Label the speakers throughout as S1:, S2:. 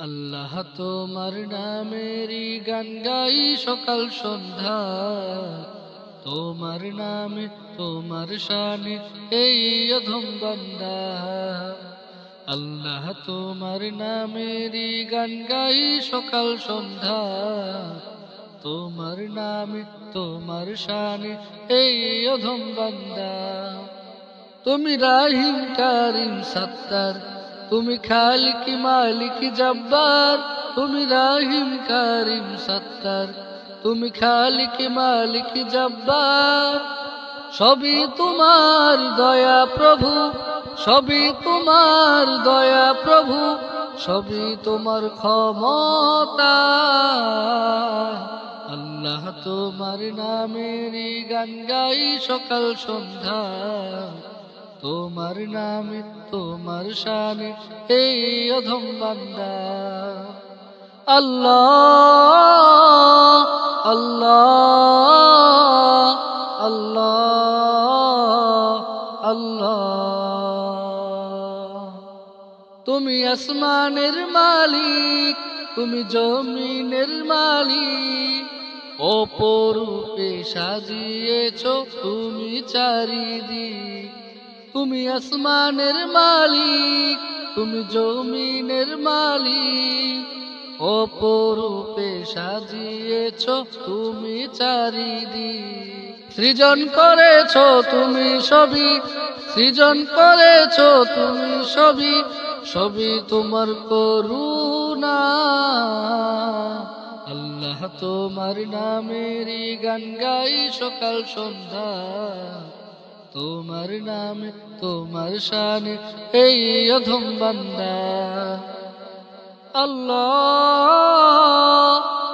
S1: আল্লাহ তোমার নামেরই গান গাই সকাল সন্ধ্যা। তোমার নামে, তোমার শানে এই অধম বান্দা। আল্লাহ তোমার নামেরই গান গাই সকাল সন্ধ্যা। তোমার নামে, তোমার শানে এই অধম বান্দা। তুমি রাহিম, কারিম, সত্তার তুমি খালিক মালিক জব্বার তুমি রাহিম কারিম সত্তার তুমি খালিক মালিক জব্বার সবই তোমার দয়া প্রভু সবই তোমার দয়া প্রভু সবই তোমার ক্ষমতা আল্লাহ তোমার নামেরই গান গাই সকাল সন্ধ্যা তোমার নামে, তোমার শানে, এই অধম বান্দা। আল্লাহ আল্লাহ আল্লাহ আল্লাহ। তুমি আসমানের মালিক, তুমি জমিনের মালিক। অপরূপে সাজিয়েছ তুমি চারিদিক। তুমি আসমানের মালিক, তুমি জমিনের মালিক। অপরূপে সাজিয়েছ তুমি চারিদিক। সৃজন করেছ তুমি সবই, সৃজন করেছ তুমি সবই সবই তোমার করুণা। আল্লাহ তোমার নামেরই গান গাই সকাল সন্ধ্যা। তোমার নামে, তোমার শানে, এই অধম বান্দা। আল্লাহ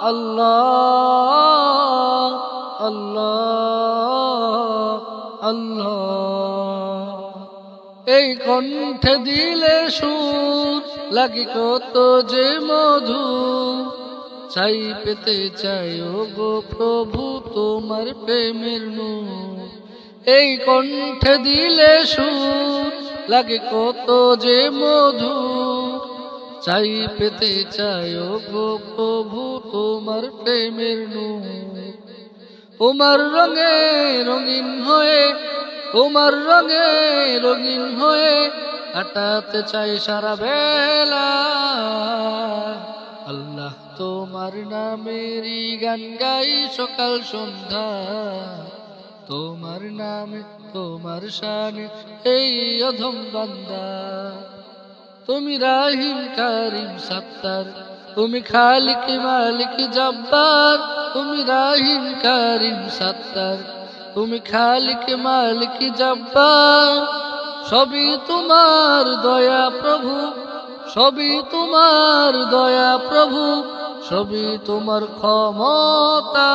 S1: আল্লাহ আল্লাহ আল্লাহ। এই কণ্ঠে দিলে সুর, লাগে কত যে মধু চাই পেতে চাই ও গো প্রভু, তোমার প্রেমের নূর। এই কণ্ঠে দিলে সুর, লাগে কত যে মধু চাই পেতে চাই, ও গো প্রভু, তোমার প্রেমের নূর। তোমার রঙে রঙিন হয়ে, তোমার রঙে রঙিন হয়ে কাটাতে চাই সারা বেলা। আল্লাহ তোমার নামেরই গান গাই সকাল সন্ধ্যা। তোমার নামে, তোমার শানে, এই অধম বান্দা। তুমি রাহিম, কারিম, সত্তার। তুমি খালিক, মালিক, জব্বার। তুমি রাহিম, কারিম, সত্তার। তুমি খালিক, মালিক, জব্বার। সবই তোমার দয়া প্রভু, সবই তোমার দয়া প্রভু, সবই তোমার ক্ষমতা।